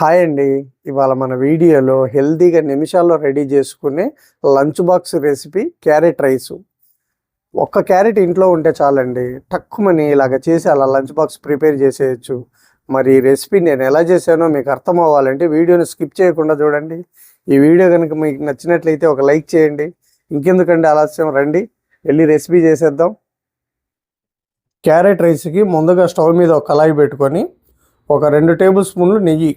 Hi అండి. ఇవాళ మన వీడియోలో హెల్తీగా నిమిషాల్లో రెడీ చేసుకునే lunch box recipe carrot rice. ఒక్క క్యారెట్ ఇంట్లో ఉంటే చాలండి. టక్కుమని ఇలాగ చేసి అలా లంచ్ బాక్స్ ప్రిపేర్ చేసేయచ్చు. మరి ఈ రెసిపీ నేను ఎలా చేశానో మీకు అర్థం అవ్వాలంటే వీడియోని స్కిప్ చేయకుండా చూడండి. ఈ వీడియో కనుక మీకు నచ్చినట్లయితే ఒక లైక్ చేయండి. ఇంకెందుకండి ఆలస్యం? రండి. వెళ్ళి రెసిపీ చేసేద్దాం. క్యారెట్ రైస్కి ముందుగా స్టవ్ మీద ఒక కళాయి పెట్టుకొని ఒక రెండు టేబుల్ స్పూన్లు నెయ్యి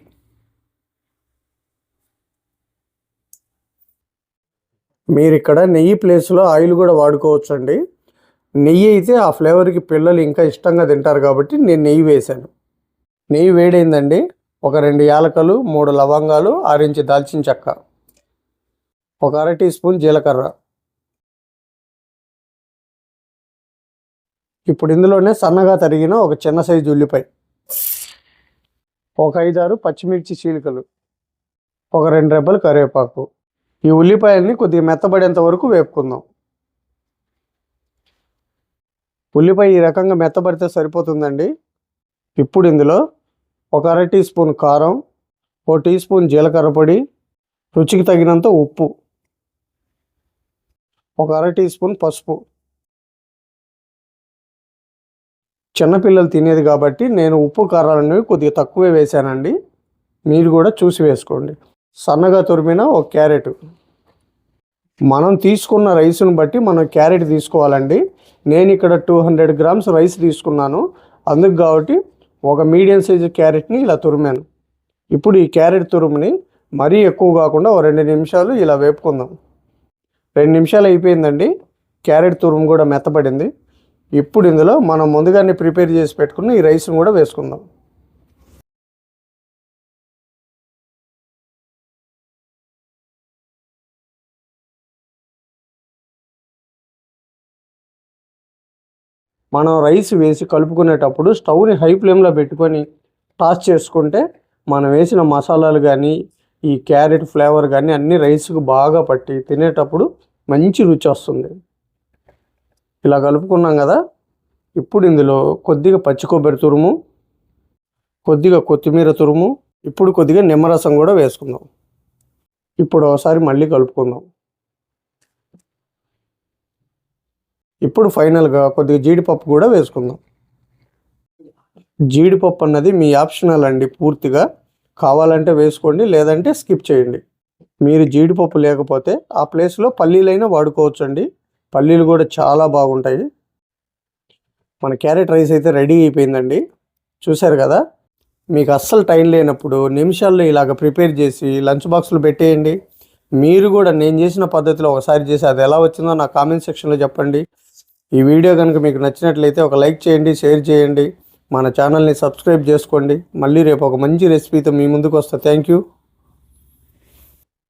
మీరు ఇక్కడ నెయ్యి ప్లేస్లో ఆయిల్ కూడా వాడుకోవచ్చు అండి నెయ్యి అయితే ఆ ఫ్లేవర్కి పిల్లలు ఇంకా ఇష్టంగా తింటారు కాబట్టి నేను నెయ్యి వేశాను. నెయ్యి వేడైందండి. ఒక రెండు యాలకలు మూడు లవంగాలు ఆరించి దాల్చిన చెక్క ఒక అర టీ స్పూన్ జీలకర్ర. ఇప్పుడు ఇందులోనే సన్నగా తరిగిన ఒక చిన్న సైజు ఉల్లిపాయ ఒక ఐదారు పచ్చిమిర్చి చీలికలు ఒక రెండు రెబ్బలు కరివేపాకు ఈ ఉల్లిపాయల్ని కొద్దిగా మెత్తబడేంత వరకు వేపుకుందాం. ఉల్లిపాయ ఈ రకంగా మెత్తబడితే సరిపోతుందండి. ఇప్పుడు ఇందులో ఒక అర టీ స్పూన్ కారం ఓ టీ స్పూన్ జీలకర్ర పొడి రుచికి తగినంత ఉప్పు ఒక అర టీ స్పూన్ పసుపు. చిన్నపిల్లలు తినేది కాబట్టి నేను ఉప్పు కారాలు అనేవి కొద్దిగా తక్కువే వేశానండి. మీరు కూడా చూసి వేసుకోండి. సన్నగా తురిమిన ఒక క్యారెట్. మనం తీసుకున్న రైస్ను బట్టి మనం క్యారెట్ తీసుకోవాలండి. నేను ఇక్కడ టూ హండ్రెడ్ గ్రామ్స్ రైస్ తీసుకున్నాను. అందుకు కాబట్టి ఒక మీడియం సైజు క్యారెట్ని ఇలా తురిమాను. ఇప్పుడు ఈ క్యారెట్ తురుముని మరీ ఎక్కువ కాకుండా ఒక రెండు నిమిషాలు ఇలా వేపుకుందాం. రెండు నిమిషాలు అయిపోయిందండి. క్యారెట్ తురుము కూడా మెత్తపడింది. ఇప్పుడు ఇందులో మనం ముందుగానే ప్రిపేర్ చేసి పెట్టుకున్న ఈ రైస్ను కూడా వేసుకుందాం. మనం రైస్ వేసి కలుపుకునేటప్పుడు స్టవ్ని హై ఫ్లేమ్లో పెట్టుకొని టాస్ చేసుకుంటే మనం వేసిన మసాలాలు కానీ ఈ క్యారెట్ ఫ్లేవర్ కానీ అన్ని రైస్కు బాగా పట్టి తినేటప్పుడు మంచి రుచి వస్తుంది. ఇలా కలుపుకున్నాం కదా ఇప్పుడు ఇందులో కొద్దిగా పచ్చి కొబ్బరి తురుము కొద్దిగా కొత్తిమీర తురుము ఇప్పుడు కొద్దిగా నిమ్మరసం కూడా వేసుకుందాం. ఇప్పుడు ఒకసారి మళ్ళీ కలుపుకుందాం. ఇప్పుడు ఫైనల్గా కొద్దిగా జీడిపప్పు కూడా వేసుకుందాం. జీడిపప్పు అన్నది మీ ఆప్షనల్ అండి పూర్తిగా. కావాలంటే వేసుకోండి లేదంటే స్కిప్ చేయండి. మీరు జీడిపప్పు లేకపోతే ఆ ప్లేస్లో పల్లీలైనా వాడుకోవచ్చు అండి పల్లీలు కూడా చాలా బాగుంటాయి. మన క్యారెట్ రైస్ అయితే రెడీ అయిపోయిందండి. చూశారు కదా? మీకు అస్సలు టైం లేనప్పుడు నిమిషాల్లో ఇలాగ ప్రిపేర్ చేసి లంచ్ బాక్స్లో పెట్టేయండి. మీరు కూడా నేను చేసిన పద్ధతిలో ఒకసారి చేసి అది ఎలా వచ్చిందో నా కామెంట్ సెక్షన్లో చెప్పండి. ఈ వీడియో కనుక మీకు నచ్చినట్లయితే ఒక లైక్ చేయండి షేర్ చేయండి మన ఛానల్ని సబ్స్క్రైబ్ చేసుకోండి. మళ్ళీ రేపు ఒక మంచి రెసిపీతో మీ ముందుకు వస్తా. Thank you.